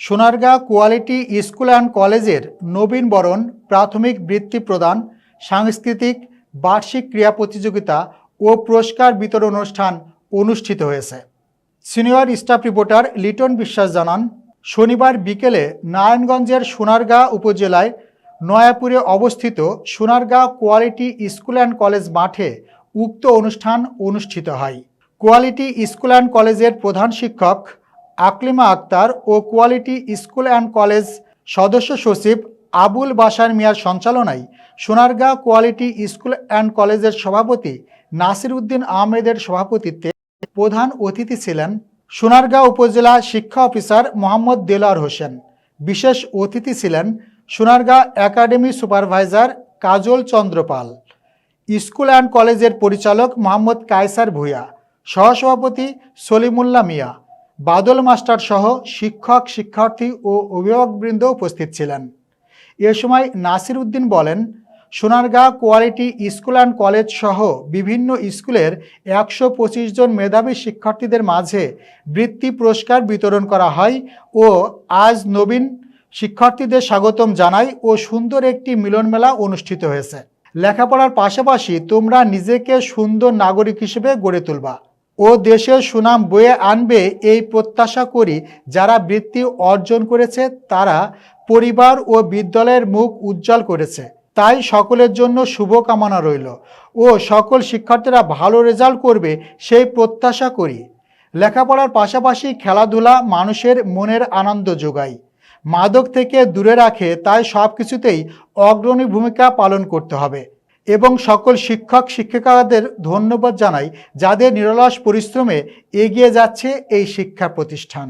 Sonargaon quality school and কলেজের নবীন বরণ, প্রাথমিক বৃত্তি প্রদান, সাংস্কৃতিক, বার্ষিক ক্রীড়া প্রতিযোগিতা ও পুরস্কার বিতরণ অনুষ্ঠান অনুষ্ঠিত হয়েছে। সিনিয়র স্টাফ রিপোর্টার লিটন বিশ্বাস জানান, শনিবার বিকেলে নারায়ণগঞ্জের সোনারগাঁ উপজেলায় নয়াপুরে অবস্থিত Sonargaon quality school and college মাঠে উক্ত অনুষ্ঠান অনুষ্ঠিত হয়। কোয়ালিটি স্কুল অ্যান্ড কলেজের প্রধান শিক্ষক আকলিমা আক্তার ও কোয়ালিটি স্কুল অ্যান্ড কলেজ সদস্য সচিব আবুল বাসার মিয়ার সঞ্চালনায় সোনারগাঁ কোয়ালিটি স্কুল অ্যান্ড কলেজের সভাপতি নাসির উদ্দিন আহমেদের সভাপতিত্বে প্রধান অতিথি ছিলেন সোনারগাঁও উপজেলা শিক্ষা অফিসার মোহাম্মদ দেলার হোসেন। বিশেষ অতিথি ছিলেন Sonargaon academy supervisor Kajal Chandrapal, school and কলেজের পরিচালক মোহাম্মদ কায়সার ভূঁইয়া, সহসভাপতি সলিমুল্লাহ মিয়া বাদল মাস্টার সহ শিক্ষক, শিক্ষার্থী ও অভিভাবকবৃন্দ উপস্থিত ছিলেন। এ সময় নাসির উদ্দিন বলেন, Sonargaon quality school and college সহ বিভিন্ন স্কুলের একশো পঁচিশ জন মেধাবী শিক্ষার্থীদের মাঝে বৃত্তি পুরস্কার বিতরণ করা হয় ও আজ নবীন শিক্ষার্থীদের স্বাগতম জানাই ও সুন্দর একটি মিলন মেলা অনুষ্ঠিত হয়েছে। লেখাপড়ার পাশাপাশি তোমরা নিজেকে সুন্দর নাগরিক হিসেবে গড়ে তুলবা। ও দেশের সুনাম বয়ে আনবে এই প্রত্যাশা করি। যারা বৃত্তি অর্জন করেছে, তারা পরিবার ও বিদ্যালয়ের মুখ উজ্জ্বল করেছে। তাই সকলের জন্য শুভকামনা রইল। ও সকল শিক্ষার্থীরা ভালো রেজাল্ট করবে সেই প্রত্যাশা করি। লেখাপড়ার পাশাপাশি খেলাধুলা মানুষের মনের আনন্দ যোগায়। মাদক থেকে দূরে রাখে, তাই সব কিছুতেই অগ্রণী ভূমিকা পালন করতে হবে। এবং সকল শিক্ষক শিক্ষিকাদের ধন্যবাদ জানাই যাদের নিরলস পরিশ্রমে এগিয়ে যাচ্ছে এই শিক্ষা প্রতিষ্ঠান।